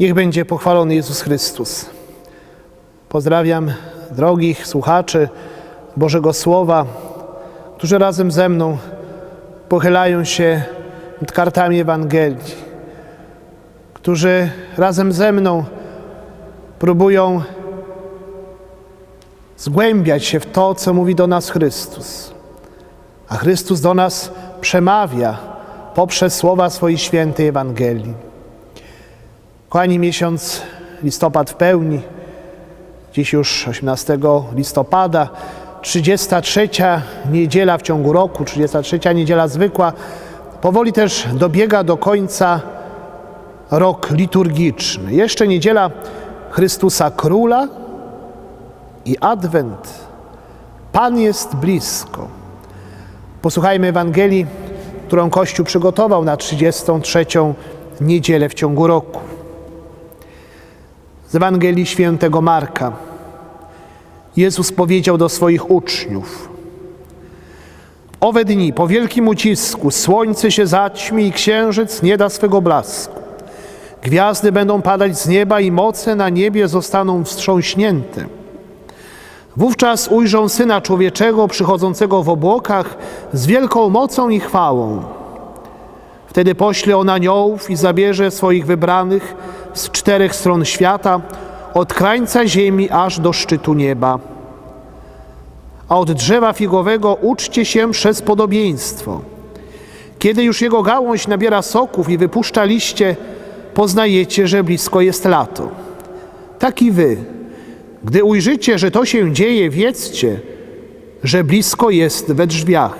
Niech będzie pochwalony Jezus Chrystus. Pozdrawiam drogich słuchaczy Bożego Słowa, którzy razem ze mną pochylają się nad kartami Ewangelii, którzy razem ze mną próbują zgłębiać się w to, co mówi do nas Chrystus. A Chrystus do nas przemawia poprzez słowa swojej świętej Ewangelii. Kochani, miesiąc listopad w pełni, dziś już 18 listopada, 33 niedziela w ciągu roku, 33 niedziela zwykła, powoli też dobiega do końca rok liturgiczny. Jeszcze niedziela Chrystusa Króla i Adwent. Pan jest blisko. Posłuchajmy Ewangelii, którą Kościół przygotował na 33 niedzielę w ciągu roku. Z Ewangelii świętego Marka. Jezus powiedział do swoich uczniów: Owe dni po wielkim ucisku słońce się zaćmi i księżyc nie da swego blasku. Gwiazdy będą padać z nieba i moce na niebie zostaną wstrząśnięte. Wówczas ujrzą Syna Człowieczego przychodzącego w obłokach z wielką mocą i chwałą. Wtedy pośle on aniołów i zabierze swoich wybranych z czterech stron świata, od krańca ziemi aż do szczytu nieba. A od drzewa figowego uczcie się przez podobieństwo. Kiedy już jego gałąź nabiera soków i wypuszcza liście, poznajecie, że blisko jest lato. Tak i wy, gdy ujrzycie, że to się dzieje, wiedzcie, że blisko jest we drzwiach.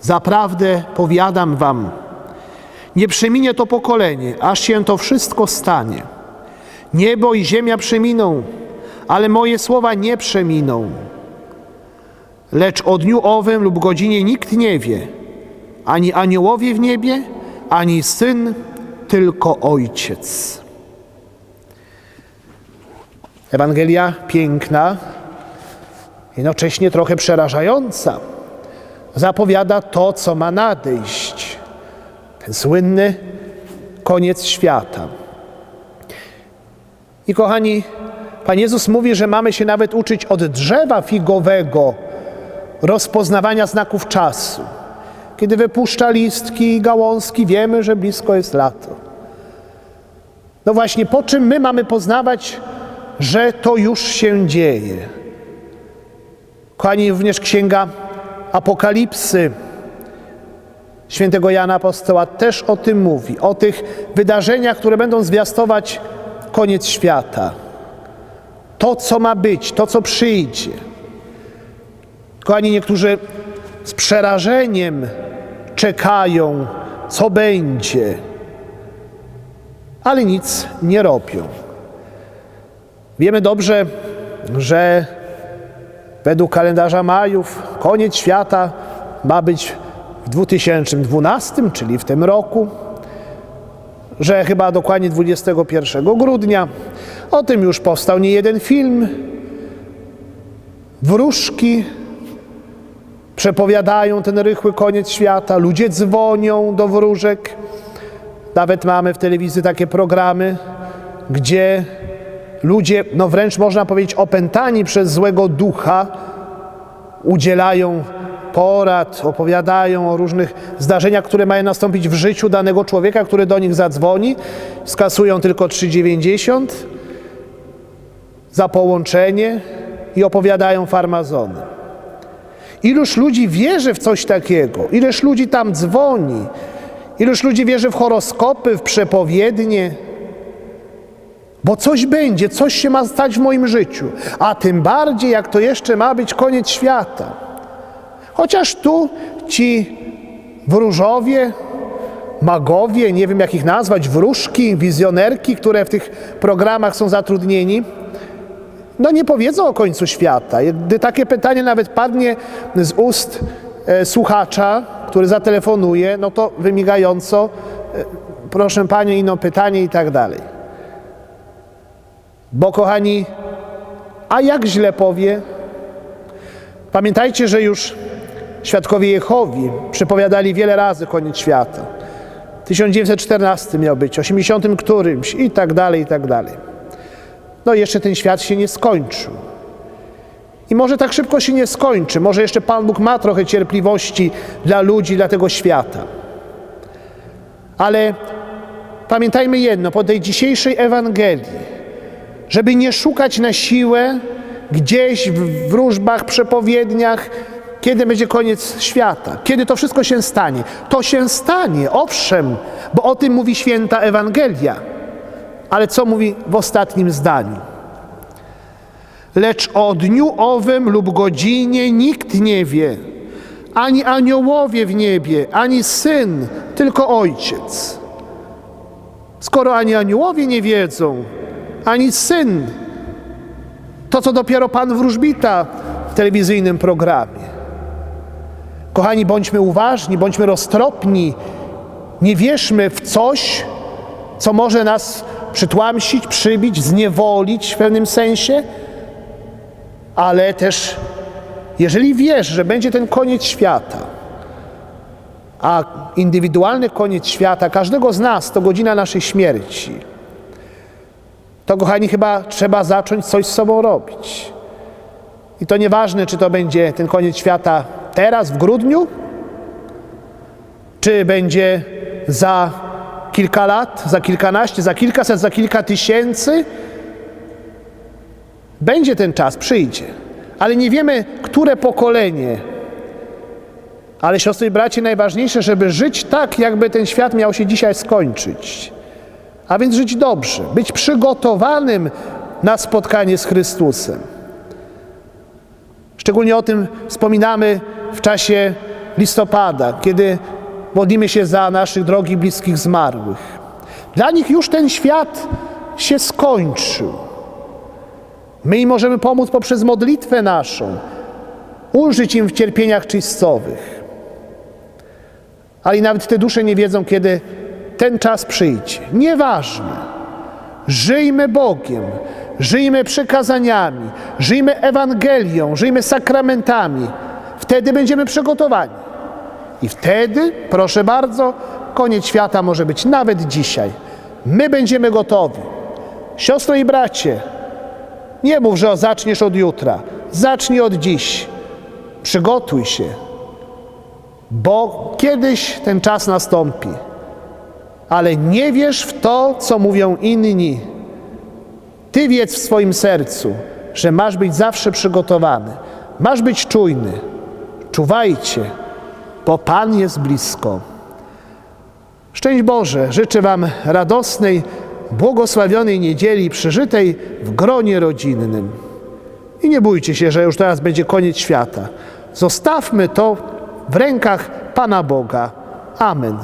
Zaprawdę powiadam wam, nie przeminie to pokolenie, aż się to wszystko stanie. Niebo i ziemia przeminą, ale moje słowa nie przeminą. Lecz o dniu owym lub godzinie nikt nie wie, ani aniołowie w niebie, ani syn, tylko ojciec. Ewangelia piękna, jednocześnie trochę przerażająca. Zapowiada to, co ma nadejść. Słynny koniec świata. I kochani, Pan Jezus mówi, że mamy się nawet uczyć od drzewa figowego rozpoznawania znaków czasu. Kiedy wypuszcza listki i gałązki, wiemy, że blisko jest lato. No właśnie, po czym my mamy poznawać, że to już się dzieje? Kochani, również księga Apokalipsy świętego Jana Apostoła też o tym mówi, o tych wydarzeniach, które będą zwiastować koniec świata. To, co ma być, to, co przyjdzie. Kochani, niektórzy z przerażeniem czekają, co będzie, ale nic nie robią. Wiemy dobrze, że według kalendarza Majów koniec świata ma być w 2012, czyli w tym roku, że chyba dokładnie 21 grudnia. O tym już powstał nie jeden film. Wróżki przepowiadają ten rychły koniec świata, ludzie dzwonią do wróżek. Nawet mamy w telewizji takie programy, gdzie ludzie, no wręcz można powiedzieć, opętani przez złego ducha, udzielają porad, opowiadają o różnych zdarzeniach, które mają nastąpić w życiu danego człowieka, który do nich zadzwoni. Skasują tylko 3,90 za połączenie i opowiadają farmazony. Iluż ludzi wierzy w coś takiego, ileż ludzi tam dzwoni, iluż ludzi wierzy w horoskopy, w przepowiednie, bo coś będzie, coś się ma stać w moim życiu, a tym bardziej, jak to jeszcze ma być koniec świata. Chociaż tu ci wróżowie, magowie, nie wiem jak ich nazwać, wróżki, wizjonerki, które w tych programach są zatrudnieni, no nie powiedzą o końcu świata. Gdy takie pytanie nawet padnie z ust e, słuchacza, który zatelefonuje, no to wymigająco, e, proszę Panią, inne pytanie i tak dalej. Bo kochani, a jak źle powie? Pamiętajcie, że już świadkowie Jehowi przepowiadali wiele razy koniec świata. 1914 miał być, 80 którymś i tak dalej, i tak dalej. No jeszcze ten świat się nie skończył. I może tak szybko się nie skończy. Może jeszcze Pan Bóg ma trochę cierpliwości dla ludzi, dla tego świata. Ale pamiętajmy jedno, po tej dzisiejszej Ewangelii, żeby nie szukać na siłę gdzieś w wróżbach, przepowiedniach, kiedy będzie koniec świata, kiedy to wszystko się stanie. To się stanie, owszem, bo o tym mówi święta Ewangelia. Ale co mówi w ostatnim zdaniu? Lecz o dniu owym lub godzinie nikt nie wie, ani aniołowie w niebie, ani syn, tylko ojciec. Skoro ani aniołowie nie wiedzą, ani syn, to co dopiero pan wróżbita w telewizyjnym programie. Kochani, bądźmy uważni, bądźmy roztropni, nie wierzmy w coś, co może nas przytłamsić, przybić, zniewolić w pewnym sensie, ale też, jeżeli wiesz, że będzie ten koniec świata, a indywidualny koniec świata każdego z nas to godzina naszej śmierci, to kochani, chyba trzeba zacząć coś z sobą robić. I to nieważne, czy to będzie ten koniec świata teraz, w grudniu, czy będzie za kilka lat, za kilkanaście, za kilkaset, za kilka tysięcy. Będzie ten czas, przyjdzie. Ale nie wiemy, które pokolenie. Ale siostry i bracie, najważniejsze, żeby żyć tak, jakby ten świat miał się dzisiaj skończyć. A więc żyć dobrze, być przygotowanym na spotkanie z Chrystusem. Szczególnie o tym wspominamy w czasie listopada, kiedy modlimy się za naszych drogich, bliskich zmarłych. Dla nich już ten świat się skończył. My im możemy pomóc poprzez modlitwę naszą, ulżyć im w cierpieniach czystowych. Ale nawet te dusze nie wiedzą, kiedy ten czas przyjdzie. Nieważne. Żyjmy Bogiem, żyjmy przykazaniami, żyjmy Ewangelią, żyjmy sakramentami. Wtedy będziemy przygotowani. I wtedy, proszę bardzo, koniec świata może być nawet dzisiaj. My będziemy gotowi. Siostro i bracie, nie mów, że zaczniesz od jutra. Zacznij od dziś. Przygotuj się, bo kiedyś ten czas nastąpi. Ale nie wierz w to, co mówią inni. Ty wiedz w swoim sercu, że masz być zawsze przygotowany. Masz być czujny. Czuwajcie, bo Pan jest blisko. Szczęść Boże, życzę Wam radosnej, błogosławionej niedzieli przeżytej w gronie rodzinnym. I nie bójcie się, że już teraz będzie koniec świata. Zostawmy to w rękach Pana Boga. Amen.